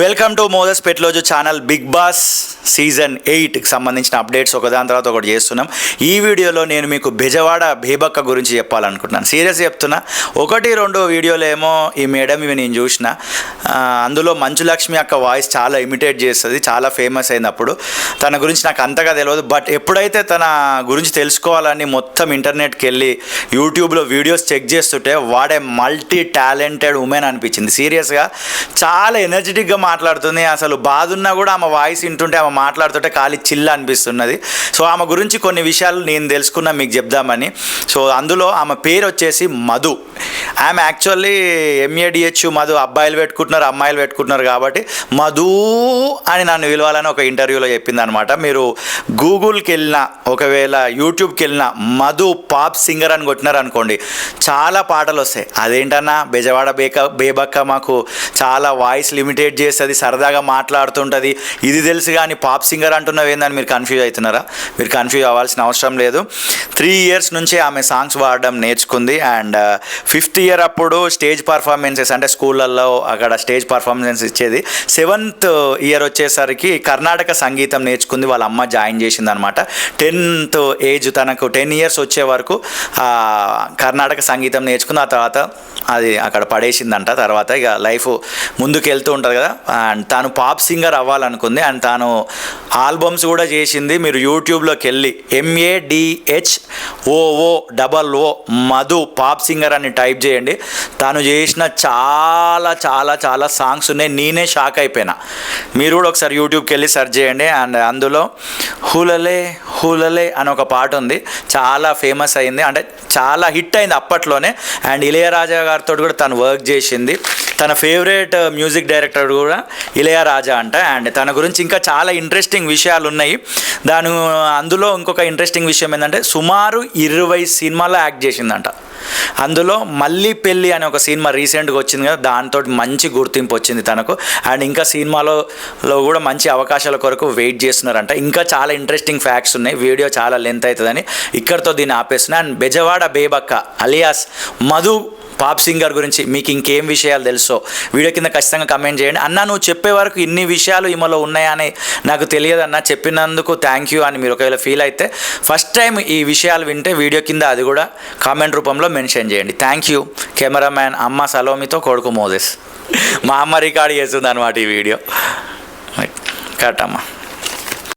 Welcome to మోదస్ పెట్లోజు channel big boss season ఎయిట్కి సంబంధించిన అప్డేట్స్ ఒకదాని తర్వాత ఒకటి చేస్తున్నాం. ఈ వీడియోలో నేను మీకు బెజవాడ బేబక్క గురించి చెప్పాలనుకుంటున్నాను. సీరియస్ చెప్తున్నా. ఒకటి రెండు వీడియోలు ఏమో ఈ మేడం ఇవి నేను చూసిన. అందులో మంచులక్ష్మి అక్క వాయిస్ చాలా ఇమిటేట్ చేస్తుంది చాలా ఫేమస్ అయింది అప్పుడు తన గురించి నాకు అంతగా తెలియదు బట్ ఎప్పుడైతే తన గురించి తెలుసుకోవాలని మొత్తం ఇంటర్నెట్కి వెళ్ళి యూట్యూబ్లో వీడియోస్ చెక్ చేస్తుంటే వాడే మల్టీ టాలెంటెడ్ ఉమెన్ అనిపించింది సీరియస్గా చాలా ఎనర్జెటిక్గా మాట్లాడుతుంది అసలు బాధ ఉన్నా కూడా ఆమె వాయిస్ వింటుంటే ఆమె మాట్లాడుతుంటే ఖాళీ చిల్ల అనిపిస్తున్నది. సో ఆమె గురించి కొన్ని విషయాలు నేను తెలుసుకున్నా మీకు చెప్దామని. సో అందులో ఆమె పేరు వచ్చేసి మధు. ఆమె యాక్చువల్లీ ఎంఏడిహెచ్ మధు అబ్బాయిలు పెట్టుకుంటున్నారు అమ్మాయిలు పెట్టుకుంటున్నారు కాబట్టి మధు అని నన్ను విలువాలని ఒక ఇంటర్వ్యూలో చెప్పింది అనమాట మీరు గూగుల్కి వెళ్ళినా ఒకవేళ యూట్యూబ్కి వెళ్ళినా మధు పాప్ సింగర్ అని కొట్టినారు అనుకోండి చాలా పాటలు వస్తాయి. అదేంటన్నా బెజవాడ బేక బేబక్క మాకు చాలా వాయిస్ లిమిటేట్ చేస్తుంది సరదాగా మాట్లాడుతుంటుంది. ఇది తెలుసు కానీ పాప్ సింగర్ అంటున్నావు ఏందని మీరు కన్ఫ్యూజ్ అవుతున్నారా? మీరు కన్ఫ్యూజ్ అవ్వాల్సిన అవసరం లేదు. త్రీ ఇయర్స్ నుంచి ఆమె సాంగ్స్ పాడడం నేర్చుకుంది అండ్ ఫిఫ్త్ ఇయర్ అప్పుడు స్టేజ్ పర్ఫార్మెన్సెస్ అంటే స్కూళ్ళల్లో అక్కడ స్టేజ్ పర్ఫార్మెన్స్ ఇచ్చేది. సెవెంత్ ఇయర్ వచ్చేసరికి కర్ణాటక సంగీతం నేర్చుకుంది వాళ్ళ అమ్మ జాయిన్ చేసింది అనమాట టెన్త్ ఏజ్ తనకు టెన్ ఇయర్స్ వచ్చే వరకు కర్ణాటక సంగీతం నేర్చుకుంది ఆ తర్వాత అది అక్కడ పడేసిందంట. తర్వాత ఇక లైఫ్ ముందుకు వెళ్తూ ఉంటుంది కదా. అండ్ తాను పాప్ సింగర్ అవ్వాలనుకుంది. అండ్ తాను ఆల్బమ్స్ కూడా చేసింది. మీరు యూట్యూబ్లోకి వెళ్ళి M A D H O O double O Madhu pop singer అని టైప్ చేయండి. తాను చేసిన చాలా చాలా చాలా సాంగ్స్ ఉన్నాయి. నేనే షాక్ అయిపోయినా. మీరు కూడా ఒకసారి యూట్యూబ్కి వెళ్ళి సెర్చ్ చేయండి. అండ్ అందులో హులలే హులలే అని ఒక పాట ఉంది. చాలా ఫేమస్ అయింది. అంటే చాలా హిట్ అయింది అప్పట్లోనే. అండ్ ఇళయరాజా గారితో కూడా తను వర్క్ చేసింది. తన ఫేవరెట్ uh, మ్యూజిక్ డైరెక్టర్ కూడా ఇళయరాజా అంట. అండ్ తన గురించి ఇంకా చాలా ఇంట్రెస్టింగ్ విషయాలు ఉన్నాయి. దాని uh, అందులో ఇంకొక ఇంట్రెస్టింగ్ విషయం ఏంటంటే సుమారు ఇరవై సినిమాలో యాక్ట్ చేసిందంట. అందులో మళ్ళీ పెళ్ళి అనే ఒక సినిమా రీసెంట్గా వచ్చింది కదా దాంతో మంచి గుర్తింపు వచ్చింది తనకు. అండ్ ఇంకా సినిమాలో కూడా మంచి అవకాశాల కొరకు వెయిట్ చేస్తున్నారంట. ఇంకా చాలా ఇంట్రెస్టింగ్ ఫ్యాక్ట్స్ ఉన్నాయి. వీడియో చాలా లెంత్ అవుతుందని ఇక్కడితో దీన్ని ఆపేస్తున్నా. And Bezawada Bebakka alias Madhu pop singer గురించి మీకు ఇంకేం విషయాలు తెలుసో వీడియో కింద ఖచ్చితంగా కమెంట్ చేయండి. అన్న నువ్వు చెప్పే వరకు ఇన్ని విషయాలు ఈమెలో ఉన్నాయని నాకు తెలియదు అన్న చెప్పినందుకు థ్యాంక్ యూ అని మీరు ఒకవేళ ఫీల్ అయితే ఫస్ట్ టైం ఈ విషయాలు వింటే వీడియో కింద అది కూడా కామెంట్ రూపంలో మెన్షన్ చేయండి. థ్యాంక్ యూ కెమెరామ్యాన్ అమ్మ సలోమితో కొడుకు మోదేస్. మా అమ్మ రికార్డ్ చేస్తుంది అనమాట ఈ వీడియో కట్ అమ్మా.